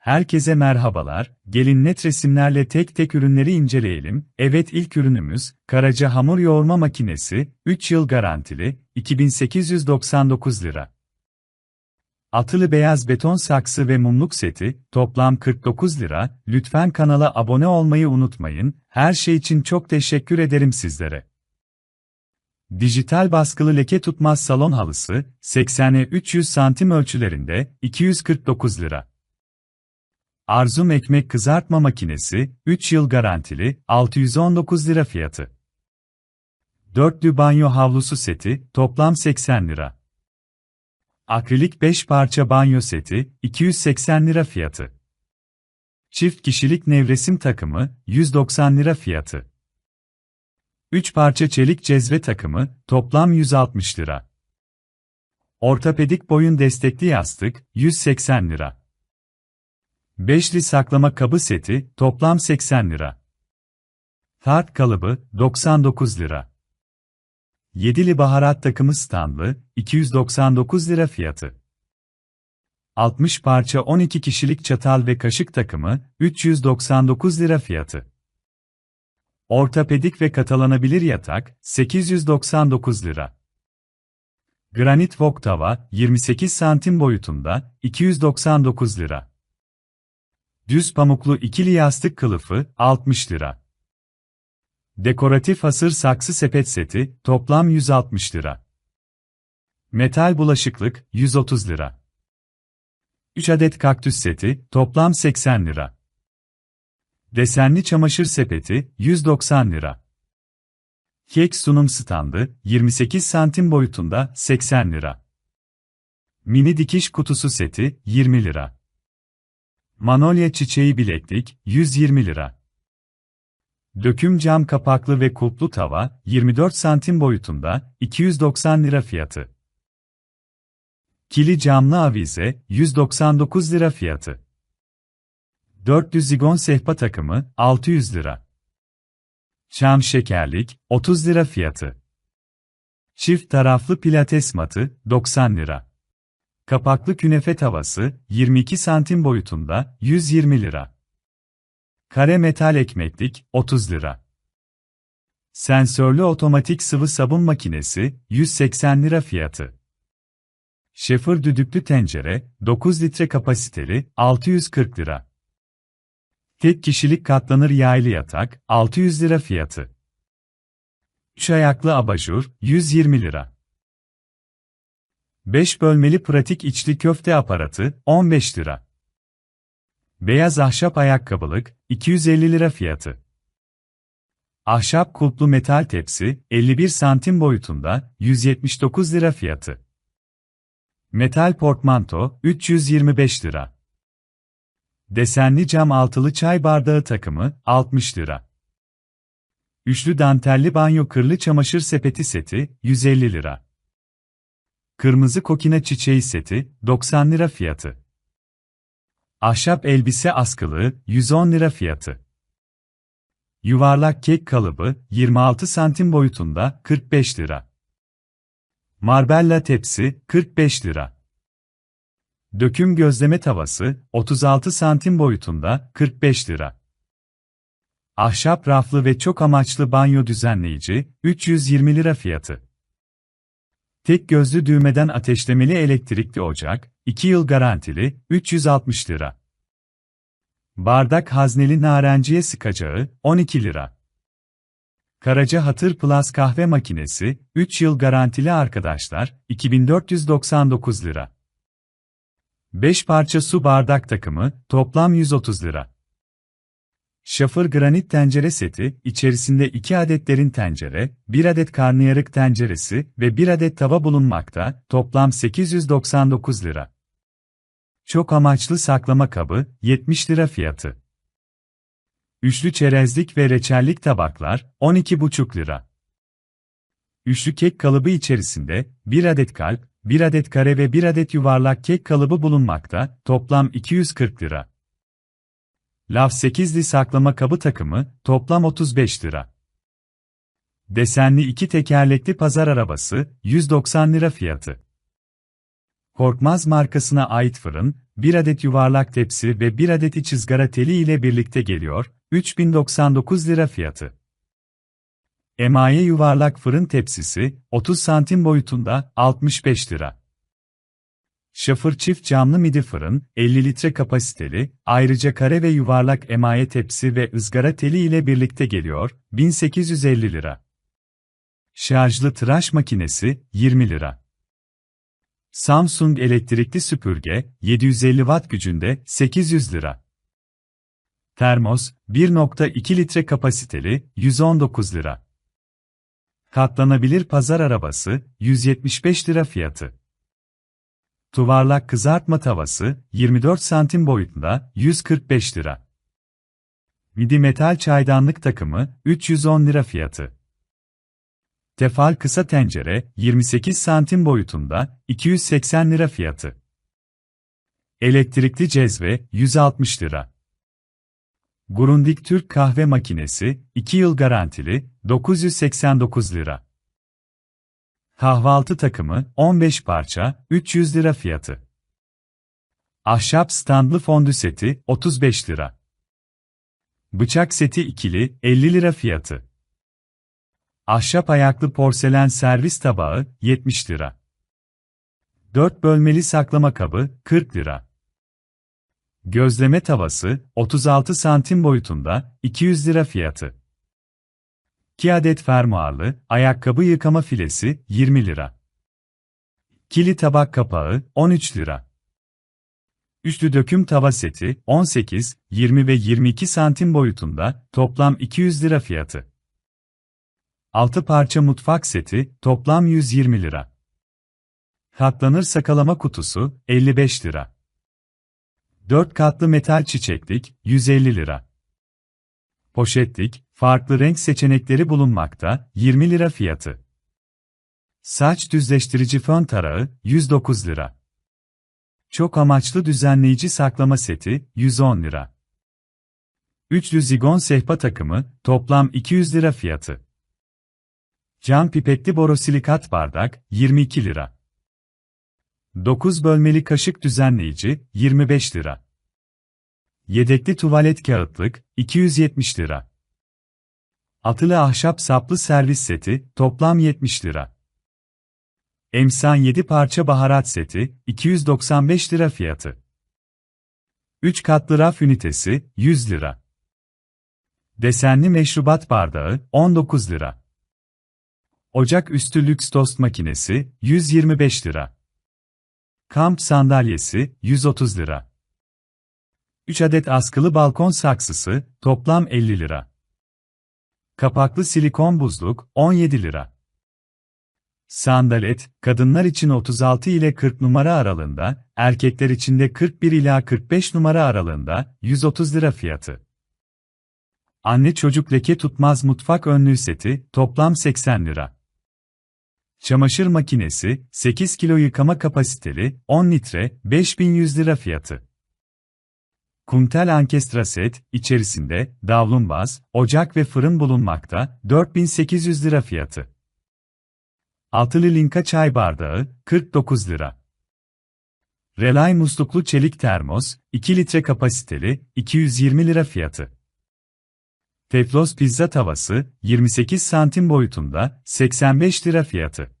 Herkese merhabalar, gelin net resimlerle tek tek ürünleri inceleyelim. Evet ilk ürünümüz, Karaca Hamur Yoğurma Makinesi, 3 yıl garantili, 2899 lira. Atılı beyaz beton saksı ve mumluk seti, toplam 49 lira. Lütfen kanala abone olmayı unutmayın, her şey için çok teşekkür ederim sizlere. Dijital baskılı leke tutmaz salon halısı, 80'e 300 santim ölçülerinde, 249 lira. Arzum ekmek kızartma makinesi, 3 yıl garantili, 619 lira fiyatı. Dörtlü banyo havlusu seti, toplam 80 lira. Akrilik 5 parça banyo seti, 280 lira fiyatı. Çift kişilik nevresim takımı, 190 lira fiyatı. 3 parça çelik cezve takımı, toplam 160 lira. Ortopedik boyun destekli yastık, 180 lira. Beşli saklama kabı seti, toplam 80 lira. Tart kalıbı, 99 lira. Yedili baharat takımı standlı, 299 lira fiyatı. 60 parça 12 kişilik çatal ve kaşık takımı, 399 lira fiyatı. Ortopedik ve katalanabilir yatak, 899 lira. Granit wok tava, 28 santim boyutunda, 299 lira. Düz pamuklu ikili yastık kılıfı, 60 lira. Dekoratif hasır saksı sepet seti, toplam 160 lira. Metal bulaşıklık, 130 lira. 3 adet kaktüs seti, toplam 80 lira. Desenli çamaşır sepeti, 190 lira. Kek sunum standı, 28 santim boyutunda, 80 lira. Mini dikiş kutusu seti, 20 lira. Manolya çiçeği bileklik, 120 lira. Döküm cam kapaklı ve kulplu tava, 24 santim boyutunda, 290 lira fiyatı. Kili camlı avize, 199 lira fiyatı. Dörtlü zigon sehpa takımı, 600 lira. Çam şekerlik, 30 lira fiyatı. Çift taraflı pilates matı, 90 lira. Kapaklı künefe tavası, 22 santim boyutunda, 120 lira. Kare metal ekmeklik, 30 lira. Sensörlü otomatik sıvı sabun makinesi, 180 lira fiyatı. Şefir düdüklü tencere, 9 litre kapasiteli, 640 lira. Tek kişilik katlanır yaylı yatak, 600 lira fiyatı. 3 ayaklı abajur, 120 lira. 5 bölmeli pratik içli köfte aparatı, 15 lira. Beyaz ahşap ayakkabılık, 250 lira fiyatı. Ahşap kulplu metal tepsi, 51 santim boyutunda, 179 lira fiyatı. Metal portmanto, 325 lira. Desenli cam altılı çay bardağı takımı, 60 lira. Üçlü dantelli banyo kırlı çamaşır sepeti seti, 150 lira. Kırmızı kokina çiçeği seti, 90 lira fiyatı. Ahşap elbise askılığı, 110 lira fiyatı. Yuvarlak kek kalıbı, 26 santim boyutunda, 45 lira. Marbella tepsi, 45 lira. Döküm gözleme tavası, 36 santim boyutunda, 45 lira. Ahşap raflı ve çok amaçlı banyo düzenleyici, 320 lira fiyatı. Tek gözlü düğmeden ateşlemeli elektrikli ocak, 2 yıl garantili, 360 lira. Bardak hazneli narenciye sıkacağı, 12 lira. Karaca Hatır Plus kahve makinesi, 3 yıl garantili arkadaşlar, 2499 lira. 5 parça su bardak takımı, toplam 130 lira. Şafır granit tencere seti, içerisinde 2 adet derin tencere, 1 adet karnıyarık tenceresi ve 1 adet tava bulunmakta, toplam 899 lira. Çok amaçlı saklama kabı, 70 lira fiyatı. Üçlü çerezlik ve reçellik tabaklar, 12,5 lira. Üçlü kek kalıbı içerisinde, 1 adet kalp, 1 adet kare ve 1 adet yuvarlak kek kalıbı bulunmakta, toplam 240 lira. Lav 8'li saklama kabı takımı, toplam 35 lira. Desenli iki tekerlekli pazar arabası, 190 lira fiyatı. Korkmaz markasına ait fırın, 1 adet yuvarlak tepsi ve 1 adet iç ızgara teli ile birlikte geliyor, 3099 lira fiyatı. Emaye yuvarlak fırın tepsisi, 30 santim boyutunda, 65 lira. Şafır çift camlı midi fırın, 50 litre kapasiteli, ayrıca kare ve yuvarlak emaye tepsi ve ızgara teli ile birlikte geliyor, 1850 lira. Şarjlı tıraş makinesi, 20 lira. Samsung elektrikli süpürge, 750 watt gücünde, 800 lira. Termos, 1.2 litre kapasiteli, 119 lira. Katlanabilir pazar arabası, 175 lira fiyatı. Tuvarlak kızartma tavası, 24 santim boyutunda, 145 lira. Midi metal çaydanlık takımı, 310 lira fiyatı. Tefal kısa tencere, 28 santim boyutunda, 280 lira fiyatı. Elektrikli cezve, 160 lira. Grundig Türk kahve makinesi, 2 yıl garantili, 989 lira. Kahvaltı takımı, 15 parça, 300 lira fiyatı. Ahşap standlı fondü seti, 35 lira. Bıçak seti ikili, 50 lira fiyatı. Ahşap ayaklı porselen servis tabağı, 70 lira. 4 bölmeli saklama kabı, 40 lira. Gözleme tavası, 36 santim boyutunda, 200 lira fiyatı. 2 adet fermuarlı, ayakkabı yıkama filesi, 20 lira. Kili tabak kapağı, 13 lira. Üçlü döküm tava seti, 18, 20 ve 22 santim boyutunda, toplam 200 lira fiyatı. 6 parça mutfak seti, toplam 120 lira. Katlanır sakalama kutusu, 55 lira. 4 katlı metal çiçeklik, 150 lira. Poşetlik, farklı renk seçenekleri bulunmakta, 20 lira fiyatı. Saç düzleştirici fön tarağı, 109 lira. Çok amaçlı düzenleyici saklama seti, 110 lira. Üçlü zigon sehpa takımı, toplam 200 lira fiyatı. Cam pipetli borosilikat bardak, 22 lira. 9 bölmeli kaşık düzenleyici, 25 lira. Yedekli tuvalet kağıtlık, 270 lira. Atılı ahşap saplı servis seti, toplam 70 lira. Emsan 7 parça baharat seti, 295 lira fiyatı. 3 katlı raf ünitesi, 100 lira. Desenli meşrubat bardağı, 19 lira. Ocak üstü lüks tost makinesi, 125 lira. Kamp sandalyesi, 130 lira. 3 adet askılı balkon saksısı, toplam 50 lira. Kapaklı silikon buzluk, 17 lira. Sandalet, kadınlar için 36 ile 40 numara aralığında, erkekler için de 41 ila 45 numara aralığında, 130 lira fiyatı. Anne çocuk leke tutmaz mutfak önlüğü seti, toplam 80 lira. Çamaşır makinesi, 8 kilo yıkama kapasiteli, 10 litre, 5100 lira fiyatı. Kuntel Ankestra set, içerisinde, davlumbaz, ocak ve fırın bulunmakta, 4800 lira fiyatı. Altılı linka çay bardağı, 49 lira. Relay musluklu çelik termos, 2 litre kapasiteli, 220 lira fiyatı. Teflos pizza tavası, 28 santim boyutunda, 85 lira fiyatı.